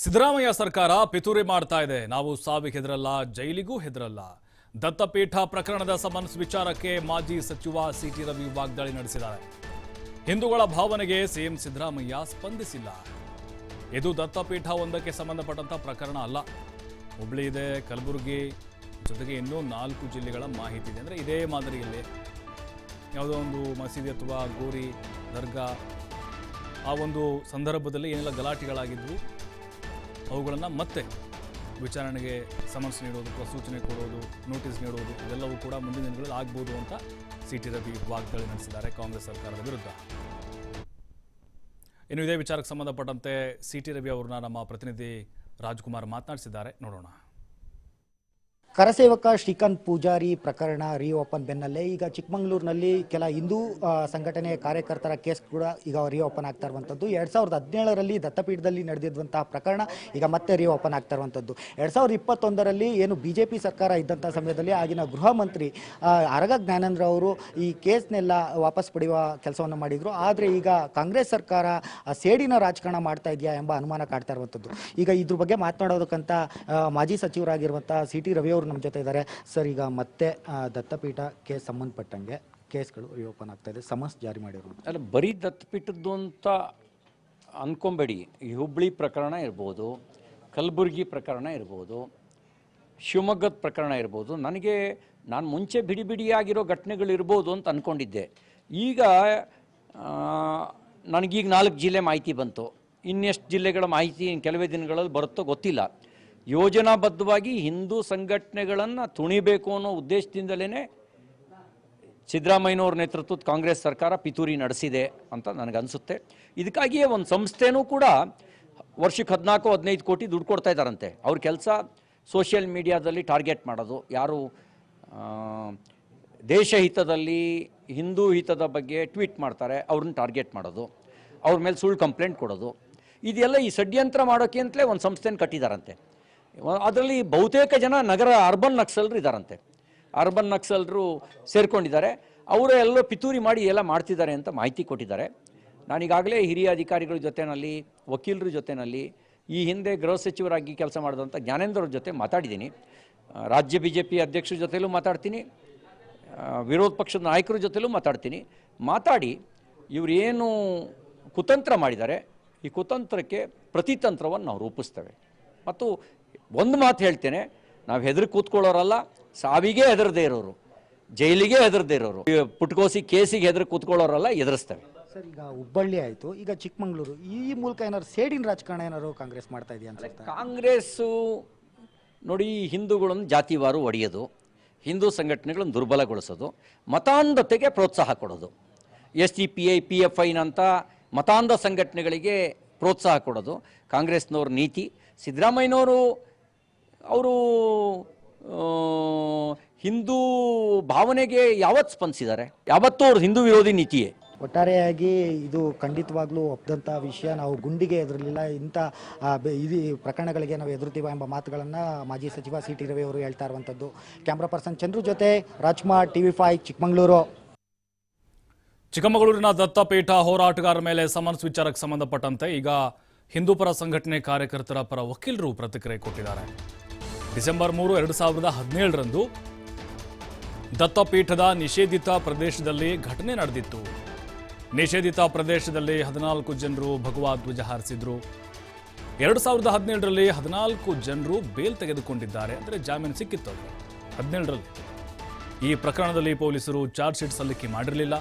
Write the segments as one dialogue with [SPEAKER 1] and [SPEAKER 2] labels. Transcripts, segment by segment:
[SPEAKER 1] ಸಿದ್ದರಾಮಯ್ಯ ಸರ್ಕಾರ ಪಿತೂರಿ ಮಾಡ್ತಾ ಇದೆ. ನಾವು ಸಾವಿಗೆ ಹೆದರಲ್ಲ, ಜೈಲಿಗೂ ಹೆದರಲ್ಲ. ದತ್ತಪೀಠ ಪ್ರಕರಣದ ಸಮನ್ಸ್ ವಿಚಾರಕ್ಕೆ ಮಾಜಿ ಸಚಿವ ಸಿಟಿ ರವಿ ವಾಗ್ದಾಳಿ ನಡೆಸಿದ್ದಾರೆ. ಹಿಂದೂಗಳ ಭಾವನೆಗೆ ಸಿಎಂ ಸಿದ್ದರಾಮಯ್ಯ ಸ್ಪಂದಿಸಿಲ್ಲ. ಇದು ದತ್ತಪೀಠ ಒಂದಕ್ಕೆ ಸಂಬಂಧಪಟ್ಟಂತ ಪ್ರಕರಣ ಅಲ್ಲ. ಹುಬ್ಳಿ ಇದೆ, ಕಲಬುರಗಿ ಜೊತೆಗೆ ಇನ್ನೂ ನಾಲ್ಕು ಜಿಲ್ಲೆಗಳ ಮಾಹಿತಿ ಇದೆ. ಅಂದರೆ ಇದೇ ಮಾದರಿಯಲ್ಲಿ ಯಾವುದೋ ಒಂದು ಮಸೀದಿ ಅಥವಾ ಗೋರಿ, ದರ್ಗಾ ಆ ಒಂದು ಸಂದರ್ಭದಲ್ಲಿ ಏನೆಲ್ಲ ಗಲಾಟೆಗಳಾಗಿದ್ವು ಅವುಗಳನ್ನು ಮತ್ತೆ ವಿಚಾರಣೆಗೆ ಸಮನ್ಸ್ ನೀಡೋದು ಸೂಚನೆ ಕೊಡೋದು, ನೋಟಿಸ್ ನೀಡೋದು, ಇದೆಲ್ಲವೂ ಕೂಡ ಮುಂದಿನ ದಿನಗಳಲ್ಲಿ ಆಗ್ಬೋದು ಅಂತ ಸಿ ಟಿ ರವಿ ವಾಗ್ದಾಳಿ ನಡೆಸಿದ್ದಾರೆ ಕಾಂಗ್ರೆಸ್ ಸರ್ಕಾರದ ವಿರುದ್ಧ. ಇನ್ನು ಇದೇ ವಿಚಾರಕ್ಕೆ ಸಂಬಂಧಪಟ್ಟಂತೆ ಸಿ ಟಿ ರವಿ ಅವ್ರನ್ನ ನಮ್ಮ ಪ್ರತಿನಿಧಿ ರಾಜ್ಕುಮಾರ್ ಮಾತನಾಡಿಸಿದ್ದಾರೆ. ನೋಡೋಣ.
[SPEAKER 2] ಕರಸೇವಕ ಶ್ರೀಕಾಂತ್ ಪೂಜಾರಿ ಪ್ರಕರಣ ರಿಓಪನ್ ಬೆನ್ನಲ್ಲೇ ಈಗ ಚಿಕ್ಕಮಗಳೂರಿನಲ್ಲಿ ಕೆಲ ಹಿಂದೂ ಸಂಘಟನೆ ಕಾರ್ಯಕರ್ತರ ಕೇಸ್ ಕೂಡ ಈಗ ರಿಓಪನ್ ಆಗ್ತಾ ಇರುವಂಥದ್ದು. ಎರಡು ಸಾವಿರದ ಹದಿನೇಳರಲ್ಲಿ ದತ್ತಪೀಠದಲ್ಲಿ ನಡೆದಿರುವಂತಹ ಪ್ರಕರಣ ಈಗ ಮತ್ತೆ ರಿಓಪನ್ ಆಗ್ತಾ ಇರುವಂಥದ್ದು. ಎರಡು ಸಾವಿರದ ಇಪ್ಪತ್ತೊಂದರಲ್ಲಿ ಏನು ಬಿ ಜೆ ಪಿ ಸರ್ಕಾರ ಇದ್ದಂಥ ಸಮಯದಲ್ಲಿ ಆಗಿನ ಗೃಹ ಮಂತ್ರಿ ಅರಗ ಜ್ಞಾನೇಂದ್ರ ಅವರು ಈ ಕೇಸ್ನೆಲ್ಲ ವಾಪಸ್ ಪಡೆಯುವ ಕೆಲಸವನ್ನು ಮಾಡಿದ್ರು. ಆದರೆ ಈಗ ಕಾಂಗ್ರೆಸ್ ಸರ್ಕಾರ ಸೇಡಿನ ರಾಜಕಾರಣ ಮಾಡ್ತಾ ಇದೆಯಾ ಎಂಬ ಅನುಮಾನ ಕಾಡ್ತಾ ಇರುವಂಥದ್ದು. ಈಗ ಇದ್ರ ಬಗ್ಗೆ ಮಾತನಾಡೋದಕ್ಕಂತ ಮಾಜಿ ಸಚಿವರಾಗಿರುವಂಥ ಸಿ ಟಿ ರವಿ ಅವರು ನಮ್ಮ ಜೊತೆ ಇದ್ದಾರೆ. ಸರ್, ಈಗ ಮತ್ತೆ ದತ್ತಪೀಠಕ್ಕೆ ಸಂಬಂಧಪಟ್ಟಂಗೆ ಕೇಸ್ಗಳು ರಿಓಪನ್ ಆಗ್ತಾ ಇದೆ. ಸಮನ್ಸ್ ಜಾರಿ ಮಾಡಿರೋದು
[SPEAKER 3] ಅಲ್ಲ, ಬರೀ ದತ್ತಪೀಠದ್ದು ಅಂತ ಅನ್ಕೊಂಬೇಡಿ. ಹುಬ್ಳಿ ಪ್ರಕರಣ ಇರ್ಬೋದು, ಕಲಬುರಗಿ ಪ್ರಕರಣ ಇರ್ಬೋದು, ಶಿವಮೊಗ್ಗದ ಪ್ರಕರಣ ಇರ್ಬೋದು, ನನಗೆ ನಾನು ಮುಂಚೆ ಬಿಡಿ ಬಿಡಿಯಾಗಿರೋ ಘಟನೆಗಳಿರ್ಬೋದು ಅಂತ ಅಂದ್ಕೊಂಡಿದ್ದೆ ಈಗ ನನಗೀಗ ನಾಲ್ಕು ಜಿಲ್ಲೆ ಮಾಹಿತಿ ಬಂತು. ಇನ್ನೆಷ್ಟು ಜಿಲ್ಲೆಗಳ ಮಾಹಿತಿ ಕೆಲವೇ ದಿನಗಳಲ್ಲಿ ಬರುತ್ತೋ ಗೊತ್ತಿಲ್ಲ. ಯೋಜನಾಬದ್ಧವಾಗಿ ಹಿಂದೂ ಸಂಘಟನೆಗಳನ್ನು ತುಣಿಬೇಕು ಅನ್ನೋ ಉದ್ದೇಶದಿಂದಲೇ ಸಿದ್ದರಾಮಯ್ಯನವ್ರ ನೇತೃತ್ವದ ಕಾಂಗ್ರೆಸ್ ಸರ್ಕಾರ ಪಿತೂರಿ ನಡೆಸಿದೆ ಅಂತ ನನಗನ್ಸುತ್ತೆ. ಇದಕ್ಕಾಗಿಯೇ ಒಂದು ಸಂಸ್ಥೆನೂ ಕೂಡ ವರ್ಷಕ್ಕೆ ಹದಿನಾಲ್ಕು, ಹದಿನೈದು ಕೋಟಿ ದುಡ್ಡು ಕೊಡ್ತಾ ಇದ್ದಾರಂತೆ. ಅವ್ರ ಕೆಲಸ ಸೋಷಿಯಲ್ ಮೀಡಿಯಾದಲ್ಲಿ ಟಾರ್ಗೆಟ್ ಮಾಡೋದು. ಯಾರು ದೇಶಹಿತದಲ್ಲಿ ದೇಶ ಹಿತದಲ್ಲಿ, ಹಿಂದೂ ಹಿತದ ಬಗ್ಗೆ ಟ್ವೀಟ್ ಮಾಡ್ತಾರೆ ಅವ್ರನ್ನ ಟಾರ್ಗೆಟ್ ಮಾಡೋದು. ಅವ್ರ ಮೇಲೆ ಸುಳ್ಳು ಕಂಪ್ಲೇಂಟ್ ಕೊಡೋದು. ಇದೆಲ್ಲ ಈ ಷಡ್ಯಂತ್ರ ಮಾಡೋಕ್ಕೆ ಅಂತಲೇ ಒಂದು ಸಂಸ್ಥೆನ ಕಟ್ಟಿದಾರಂತೆ. ಅದರಲ್ಲಿ ಬಹುತೇಕ ಜನ ನಗರ ಅರ್ಬನ್ ನಕ್ಸಲ್ರು ಇದ್ದಾರಂತೆ ಅರ್ಬನ್ ನಕ್ಸಲರು ಸೇರಿಕೊಂಡಿದ್ದಾರೆ. ಅವರು ಎಲ್ಲೋ ಪಿತೂರಿ ಮಾಡಿ ಎಲ್ಲ ಮಾಡ್ತಿದ್ದಾರೆ ಅಂತ ಮಾಹಿತಿ ಕೊಟ್ಟಿದ್ದಾರೆ. ನಾನೀಗಾಗಲೇ ಹಿರಿಯ ಅಧಿಕಾರಿಗಳ ಜೊತೆನಲ್ಲಿ, ವಕೀಲರ ಜೊತೆನಲ್ಲಿ, ಈ ಹಿಂದೆ ಗೃಹ ಸಚಿವರಾಗಿ ಕೆಲಸ ಮಾಡಿದಂಥ ಜ್ಞಾನೇಂದ್ರ ಜೊತೆ ಮಾತಾಡಿದ್ದೀನಿ. ರಾಜ್ಯ ಬಿ ಜೆ ಪಿ ಅಧ್ಯಕ್ಷರ ಜೊತೆಲೂ ಮಾತಾಡ್ತೀನಿ. ವಿರೋಧ ಪಕ್ಷದ ನಾಯಕರ ಜೊತೆಲೂ ಮಾತಾಡ್ತೀನಿ. ಮಾತಾಡಿ ಇವರೇನು ಕುತಂತ್ರ ಮಾಡಿದ್ದಾರೆ, ಈ ಕುತಂತ್ರಕ್ಕೆ ಪ್ರತಿತಂತ್ರವನ್ನು ನಾವು ರೂಪಿಸ್ತೇವೆ. ಮತ್ತು ಒಂದು ಮಾತು ಹೇಳ್ತೇನೆ ನಾವು ಹೆದರಿ ಕೂತ್ಕೊಳ್ಳೋರಲ್ಲ ಸಾವಿಗೆ ಹೆದರದೇ ಇರೋರು ಜೈಲಿಗೆ ಹೆದರದೇ ಇರೋರು. ಪುಟ್ಕೋಸಿ ಕೇಸಿಗೆ ಹೆದರಿ ಕೂತ್ಕೊಳ್ಳೋರಲ್ಲ ಎದುರಿಸ್ತೇವೆ
[SPEAKER 2] ಸರ್ ಈಗ ಹುಬ್ಬಳ್ಳಿ ಆಯಿತು ಈಗ ಚಿಕ್ಕಮಗಳೂರು ಈ ಮೂಲಕ ಏನಾದ್ರು ಸೇಡಿನ ರಾಜಕಾರಣ ಏನಾದ್ರು ಕಾಂಗ್ರೆಸ್ ಮಾಡ್ತಾ ಇದೆಯಾ ಅಂತ
[SPEAKER 3] ಕಾಂಗ್ರೆಸ್ಸು ನೋಡಿ ಹಿಂದೂಗಳನ್ನು ಜಾತಿವಾರು ಒಡೆಯೋದು ಹಿಂದೂ ಸಂಘಟನೆಗಳನ್ನು ದುರ್ಬಲಗೊಳಿಸೋದು ಮತಾಂಧತೆಗೆ ಪ್ರೋತ್ಸಾಹ ಕೊಡೋದು. S D P I P F ಐನಂಥ ಮತಾಂಧ ಸಂಘಟನೆಗಳಿಗೆ ಪ್ರೋತ್ಸಾಹ ಕೊಡೋದು ಕಾಂಗ್ರೆಸ್ನವ್ರ ನೀತಿ ಸಿದ್ದರಾಮಯ್ಯನವರು ಅವರು ಹಿಂದೂ ಭಾವನೆಗೆ ಯಾವತ್ತು ಸ್ಪಂದಿಸಿದ್ದಾರೆ? ಯಾವತ್ತೂ ಅವ್ರ ಹಿಂದೂ ವಿರೋಧಿ ನೀತಿಯೇ?
[SPEAKER 2] ಒಟ್ಟಾರೆಯಾಗಿ ಇದು ಖಂಡಿತವಾಗ್ಲೂ ಒಪ್ಪದಂಥ ವಿಷಯ. ನಾವು ಗುಂಡಿಗೆ ಎದುರಲಿಲ್ಲ. ಇಂಥ ಇದು ಪ್ರಕರಣಗಳಿಗೆ ನಾವು ಎದುರುತ್ತೀವ ಎಂಬ ಮಾತುಗಳನ್ನು ಮಾಜಿ ಸಚಿವ ಸಿ ಟಿ ರವಿ ಅವರು ಹೇಳ್ತಾ ಇರುವಂಥದ್ದು. ಕ್ಯಾಮ್ರಾ ಪರ್ಸನ್ ಚಂದ್ರು ಜೊತೆ Rajkumar T V five Chikkamagaluru.
[SPEAKER 1] ಚಿಕ್ಕಮಗಳೂರಿನ ದತ್ತಪೀಠ ಹೋರಾಟಗಾರರ ಮೇಲೆ ಸಮನ್ಸ್ ವಿಚಾರಕ್ಕೆ ಸಂಬಂಧಪಟ್ಟಂತೆ ಈಗ ಹಿಂದೂಪರ ಸಂಘಟನೆ ಕಾರ್ಯಕರ್ತರ ಪರ ವಕೀಲರು ಪ್ರತಿಕ್ರಿಯೆ ಕೊಟ್ಟಿದ್ದಾರೆ. ಡಿಸೆಂಬರ್ ಮೂರು, ಎರಡು ಸಾವಿರದ ಹದಿನೇಳರಂದು ದತ್ತಪೀಠದ ನಿಷೇಧಿತ ಪ್ರದೇಶದಲ್ಲಿ ಘಟನೆ ನಡೆದಿತ್ತು. ನಿಷೇಧಿತ ಪ್ರದೇಶದಲ್ಲಿ ಹದಿನಾಲ್ಕು ಜನರು ಭಗವಾ ಧ್ವಜ ಹಾರಿಸಿದ್ರು. ಎರಡು ಸಾವಿರದ ಹದಿನೇಳರಲ್ಲಿ ಹದಿನಾಲ್ಕು ಜನರು ಬೇಲ್ ತೆಗೆದುಕೊಂಡಿದ್ದಾರೆ ಅಂದರೆ ಜಾಮೀನು ಸಿಕ್ಕಿತ್ತು. ಹದಿನೇಳರಲ್ಲಿ ಈ ಪ್ರಕರಣದಲ್ಲಿ ಪೊಲೀಸರು ಚಾರ್ಜ್ ಶೀಟ್ ಸಲ್ಲಿಕೆ ಮಾಡಿರಲಿಲ್ಲ.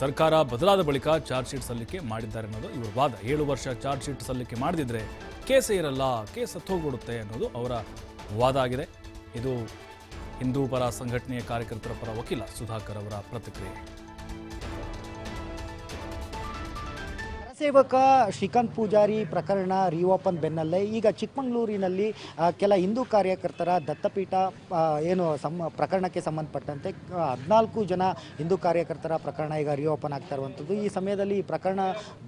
[SPEAKER 1] ಸರ್ಕಾರ ಬದಲಾದ ಬಳಿಕ ಚಾರ್ಜ್ ಶೀಟ್ ಸಲ್ಲಿಕೆ ಮಾಡಿದ್ದಾರೆ ಅನ್ನೋದು ಇವರ ವಾದ. ಏಳು ವರ್ಷ ಚಾರ್ಜ್ ಶೀಟ್ ಸಲ್ಲಿಕೆ ಮಾಡದಿದ್ರೆ ಕೇಸೇ ಇರಲ್ಲ ಕೇಸ್ ಹತ್ತೋಗ್ಬಿಡುತ್ತೆ ಅನ್ನೋದು ಅವರ ವಾದ ಆಗಿದೆ. ಇದು ಹಿಂದೂ ಪರ ಸಂಘಟನೆಯ ಕಾರ್ಯಕರ್ತರ ಪರ ವಕೀಲ ಸುಧಾಕರ್ ಅವರ ಪ್ರತಿಕ್ರಿಯೆ.
[SPEAKER 2] ಸೇವಕ ಶ್ರೀಕಾಂತ್ ಪೂಜಾರಿ ಪ್ರಕರಣ ರಿಓಪನ್ ಬೆನ್ನಲ್ಲೇ. ಈಗ ಚಿಕ್ಕಮಗಳೂರಿನಲ್ಲಿ ಕೆಲ ಹಿಂದೂ ಕಾರ್ಯಕರ್ತರ ದತ್ತಪೀಠ ಏನು ಸಮ ಪ್ರಕರಣಕ್ಕೆ ಸಂಬಂಧಪಟ್ಟಂತೆ ಹದಿನಾಲ್ಕು ಜನ ಹಿಂದೂ ಕಾರ್ಯಕರ್ತರ ಪ್ರಕರಣ ಈಗ ರಿಓಪನ್ ಆಗ್ತಾ ಇರುವಂಥದ್ದು. ಈ ಸಮಯದಲ್ಲಿ ಈ ಪ್ರಕರಣ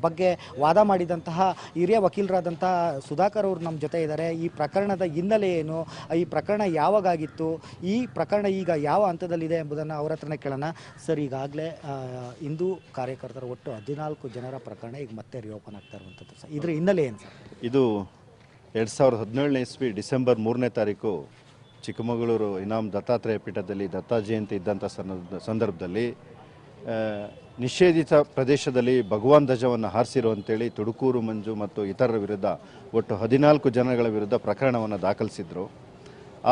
[SPEAKER 2] ಬಗ್ಗೆ ವಾದ ಮಾಡಿದಂತಹ ಹಿರಿಯ ವಕೀಲರಾದಂತಹ ಸುಧಾಕರ್ ಅವರು ನಮ್ಮ ಜೊತೆ ಇದ್ದಾರೆ. ಈ ಪ್ರಕರಣದ ಹಿನ್ನೆಲೆ ಏನು? ಈ ಪ್ರಕರಣ ಯಾವಾಗಾಗಿತ್ತು? ಈ ಪ್ರಕರಣ ಈಗ ಯಾವ ಹಂತದಲ್ಲಿದೆ ಎಂಬುದನ್ನು ಅವರ ಹತ್ರನೇ ಕೇಳೋಣ. ಸರ್, ಈಗಾಗಲೇ ಹಿಂದೂ ಕಾರ್ಯಕರ್ತರ ಒಟ್ಟು ಹದಿನಾಲ್ಕು ಜನರ ಪ್ರಕರಣ ಈಗ ಮತ್ತೆ ರಿಓಪನ್ ಆಗ್ತಾ ಇರುವಂಥದ್ದು ಸರ್. ಇದ್ರ ಹಿನ್ನೆಲೆ ಏನು ಸರ್?
[SPEAKER 4] ಇದು ಎರಡು ಸಾವಿರದ ಹದಿನೇಳನೇ ಇಸ್ವಿ ಡಿಸೆಂಬರ್ ಮೂರನೇ ತಾರೀಕು ಚಿಕ್ಕಮಗಳೂರು ಇನಾಮ್ ದತ್ತಾತ್ರೇಯ ಪೀಠದಲ್ಲಿ ದತ್ತಾ ಜಯಂತಿ ಇದ್ದಂಥ ಸಂದರ್ಭ ಸಂದರ್ಭದಲ್ಲಿ ನಿಷೇಧಿತ ಪ್ರದೇಶದಲ್ಲಿ ಭಗವಾನ್ ಧ್ವಜವನ್ನು ಹಾರಿಸಿರು ಅಂತೇಳಿ ತುಡುಕೂರು, ಮಂಜು ಮತ್ತು ಇತರರ ವಿರುದ್ಧ ಒಟ್ಟು ಹದಿನಾಲ್ಕು ಜನಗಳ ವಿರುದ್ಧ ಪ್ರಕರಣವನ್ನು ದಾಖಲಿಸಿದ್ರು.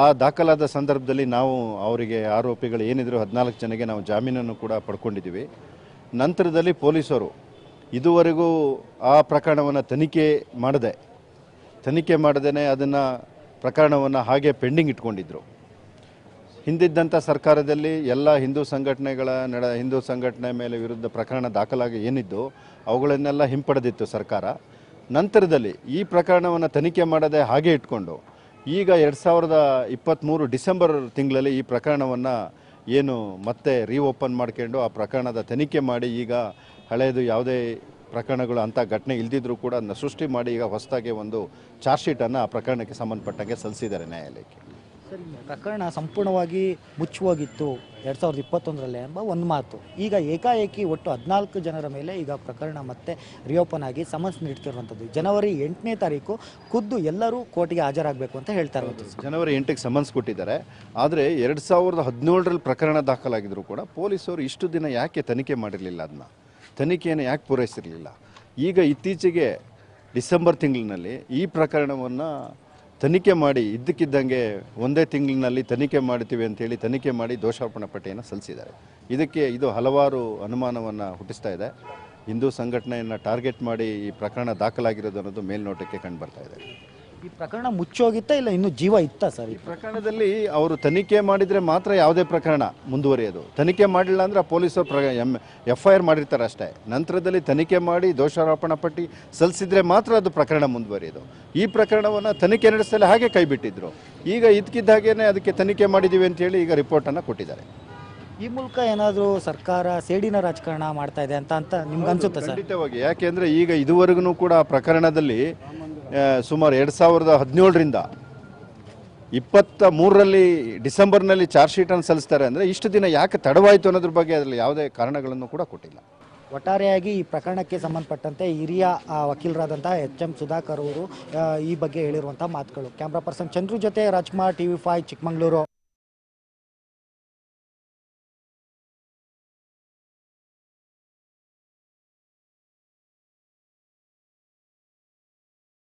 [SPEAKER 4] ಆ ದಾಖಲಾದ ಸಂದರ್ಭದಲ್ಲಿ ನಾವು ಅವರಿಗೆ ಆರೋಪಿಗಳು ಏನಿದ್ರು ಹದಿನಾಲ್ಕು ಜನಗೆ ನಾವು ಜಾಮೀನನ್ನು ಕೂಡ ಪಡ್ಕೊಂಡಿದ್ದೀವಿ. ನಂತರದಲ್ಲಿ ಪೊಲೀಸರು ಇದುವರೆಗೂ ಆ ಪ್ರಕರಣವನ್ನು ತನಿಖೆ ಮಾಡದೆ, ತನಿಖೆ ಮಾಡದೇ ಅದನ್ನು ಪ್ರಕರಣವನ್ನು ಹಾಗೆ ಪೆಂಡಿಂಗ್ ಇಟ್ಕೊಂಡಿದ್ರು. ಹಿಂದಿದ್ದಂಥ ಸರ್ಕಾರದಲ್ಲಿ ಎಲ್ಲ ಹಿಂದೂ ಸಂಘಟನೆಗಳ ನಡ, ಹಿಂದೂ ಸಂಘಟನೆ ಮೇಲೆ ವಿರುದ್ಧ ಪ್ರಕರಣ ದಾಖಲಾಗಿ ಏನಿದ್ದು ಅವುಗಳನ್ನೆಲ್ಲ ಹಿಂಪಡೆದಿತ್ತು ಸರ್ಕಾರ. ನಂತರದಲ್ಲಿ ಈ ಪ್ರಕರಣವನ್ನು ತನಿಖೆ ಮಾಡದೆ ಹಾಗೆ ಇಟ್ಕೊಂಡು ಈಗ ಎರಡು ಸಾವಿರದ ಇಪ್ಪತ್ತ್ಮೂರು ಡಿಸೆಂಬರ್ ತಿಂಗಳಲ್ಲಿ ಈ ಪ್ರಕರಣವನ್ನು ಏನು ಮತ್ತೆ ರೀಓಪನ್ ಮಾಡ್ಕೊಂಡು ಆ ಪ್ರಕರಣದ ತನಿಖೆ ಮಾಡಿ ಈಗ ಹಳೆಯದು ಯಾವುದೇ ಪ್ರಕರಣಗಳು ಅಂಥ ಘಟನೆ ಇಲ್ದಿದ್ರೂ ಕೂಡ ಅದನ್ನ ಸೃಷ್ಟಿ ಮಾಡಿ ಈಗ ಹೊಸದಾಗಿ ಒಂದು ಚಾರ್ಜ್ ಶೀಟನ್ನು ಆ ಪ್ರಕರಣಕ್ಕೆ ಸಂಬಂಧಪಟ್ಟಂಗೆ ಸಲ್ಲಿಸಿದ್ದಾರೆ ನ್ಯಾಯಾಲಯಕ್ಕೆ.
[SPEAKER 2] ಸರಿ ಪ್ರಕರಣ ಸಂಪೂರ್ಣವಾಗಿ ಮುಚ್ಚುವಾಗಿತ್ತು ಎರಡು ಸಾವಿರದ ಇಪ್ಪತ್ತೊಂದರಲ್ಲಿ ಎಂಬ ಒಂದು ಮಾತು. ಈಗ ಏಕಾಏಕಿ ಒಟ್ಟು ಹದಿನಾಲ್ಕು ಜನರ ಮೇಲೆ ಈಗ ಪ್ರಕರಣ ಮತ್ತೆ ರಿಓಪನ್ ಆಗಿ ಸಮನ್ಸ್ ನೀಡ್ತಿರುವಂಥದ್ದು. ಜನವರಿ ಎಂಟನೇ ತಾರೀಕು ಖುದ್ದು ಎಲ್ಲರೂ ಕೋರ್ಟ್ಗೆ ಹಾಜರಾಗಬೇಕು ಅಂತ ಹೇಳ್ತಾ ಇರೋದು
[SPEAKER 4] ಜನವರಿ ಎಂಟಕ್ಕೆ ಸಮನ್ಸ್ ಕೊಟ್ಟಿದ್ದಾರೆ. ಆದರೆ ಎರಡು ಸಾವಿರದ ಹದಿನೇಳರಲ್ಲಿ ಪ್ರಕರಣ ದಾಖಲಾಗಿದ್ರು ಕೂಡ ಪೊಲೀಸರು ಇಷ್ಟು ದಿನ ಯಾಕೆ ತನಿಖೆ ಮಾಡಿರಲಿಲ್ಲ ಅದನ್ನ ತನಿಖೆಯನ್ನು ಯಾಕೆ ಪೂರೈಸಿರಲಿಲ್ಲ? ಈಗ ಇತ್ತೀಚೆಗೆ ಡಿಸೆಂಬರ್ ತಿಂಗಳಿನಲ್ಲಿ ಈ ಪ್ರಕರಣವನ್ನು ತನಿಖೆ ಮಾಡಿ ಇದ್ದಕ್ಕಿದ್ದಂಗೆ ಒಂದೇ ತಿಂಗಳಿನಲ್ಲಿ ತನಿಖೆ ಮಾಡ್ತೀವಿ ಅಂತೇಳಿ ತನಿಖೆ ಮಾಡಿ ದೋಷಾರೋಪಣಾ ಪಟ್ಟಿಯನ್ನು ಸಲ್ಲಿಸಿದ್ದಾರೆ. ಇದಕ್ಕೆ ಇದು ಹಲವಾರು ಅನುಮಾನವನ್ನು ಹುಟ್ಟಿಸ್ತಾ ಇದೆ. ಹಿಂದೂ ಸಂಘಟನೆಯನ್ನು ಟಾರ್ಗೆಟ್ ಮಾಡಿ ಈ ಪ್ರಕರಣ ದಾಖಲಾಗಿರೋದು ಅನ್ನೋದು ಮೇಲ್ನೋಟಕ್ಕೆ ಕಂಡು ಬರ್ತಾ ಇದೆ.
[SPEAKER 2] ಈ ಪ್ರಕರಣ ಮುಚ್ಚೋಗಿತ್ತಾ ಇಲ್ಲ? ಇನ್ನು ಜೀವ ಇತ್ತಾ ಸರ್
[SPEAKER 4] ಈ ಪ್ರಕರಣದಲ್ಲಿ ಅವರು ತನಿಖೆ ಮಾಡಿದರೆ ಮಾತ್ರ ಯಾವುದೇ ಪ್ರಕರಣ ಮುಂದುವರಿಯೋದು. ತನಿಖೆ ಮಾಡಿಲ್ಲ ಅಂದ್ರೆ ಪೊಲೀಸರು ಪ್ರ ಎಂ ಎಫ್ ಐ ಆರ್ ಮಾಡಿರ್ತಾರೆ ಅಷ್ಟೇ. ನಂತರದಲ್ಲಿ ತನಿಖೆ ಮಾಡಿ ದೋಷಾರೋಪಣಾ ಪಟ್ಟಿ ಸಲ್ಲಿಸಿದ್ರೆ ಮಾತ್ರ ಅದು ಪ್ರಕರಣ ಮುಂದುವರಿಯೋದು. ಈ ಪ್ರಕರಣವನ್ನು ತನಿಖೆ ನಡೆಸಲು ಹಾಗೆ ಕೈಬಿಟ್ಟಿದ್ರು ಈಗ ಇದಕ್ಕಿದ್ದ ಹಾಗೇನೆ ಅದಕ್ಕೆ ತನಿಖೆ ಮಾಡಿದ್ದೀವಿ ಅಂತೇಳಿ ಈಗ ರಿಪೋರ್ಟನ್ನು ಕೊಟ್ಟಿದ್ದಾರೆ.
[SPEAKER 2] ಈ ಮೂಲಕ ಏನಾದರೂ ಸರ್ಕಾರ ಸೇಡಿನ ರಾಜಕಾರಣ ಮಾಡ್ತಾ ಇದೆ ಅಂತ ಅಂತ ನಿಮ್ಗೆ ಅನಿಸುತ್ತೆ ಸರ್?
[SPEAKER 4] ಖಂಡಿತವಾಗಿ. ಯಾಕೆಂದರೆ ಈಗ ಇದುವರೆಗೂ ಕೂಡ ಆ ಪ್ರಕರಣದಲ್ಲಿ ಸುಮಾರು ಎರಡು ಸಾವಿರದ ಹದಿನೇಳರಿಂದ ಇಪ್ಪತ್ತ ಮೂರರಲ್ಲಿ ಡಿಸೆಂಬರ್ನಲ್ಲಿ ಚಾರ್ಜ್ ಶೀಟನ್ನು ಸಲ್ಲಿಸ್ತಾರೆ ಅಂದರೆ ಇಷ್ಟು ದಿನ ಯಾಕೆ ತಡವಾಯಿತು ಅನ್ನೋದ್ರ ಬಗ್ಗೆ ಅದರಲ್ಲಿ ಯಾವುದೇ ಕಾರಣಗಳನ್ನು ಕೂಡ ಕೊಟ್ಟಿಲ್ಲ.
[SPEAKER 2] ಒಟ್ಟಾರೆಯಾಗಿ ಈ ಪ್ರಕರಣಕ್ಕೆ ಸಂಬಂಧಪಟ್ಟಂತೆ ಹಿರಿಯ ವಕೀಲರಾದಂಥ ಎಚ್ ಎಂ ಸುಧಾಕರ್ ಅವರು ಈ ಬಗ್ಗೆ ಹೇಳಿರುವಂಥ ಮಾತುಗಳು. ಕ್ಯಾಮ್ರಾ ಪರ್ಸನ್ ಚಂದ್ರು ಜೊತೆ ರಾಜ್ಕುಮಾರ್ ಟಿವಿ ಫೈವ್, ಚಿಕ್ಕಮಗಳೂರು.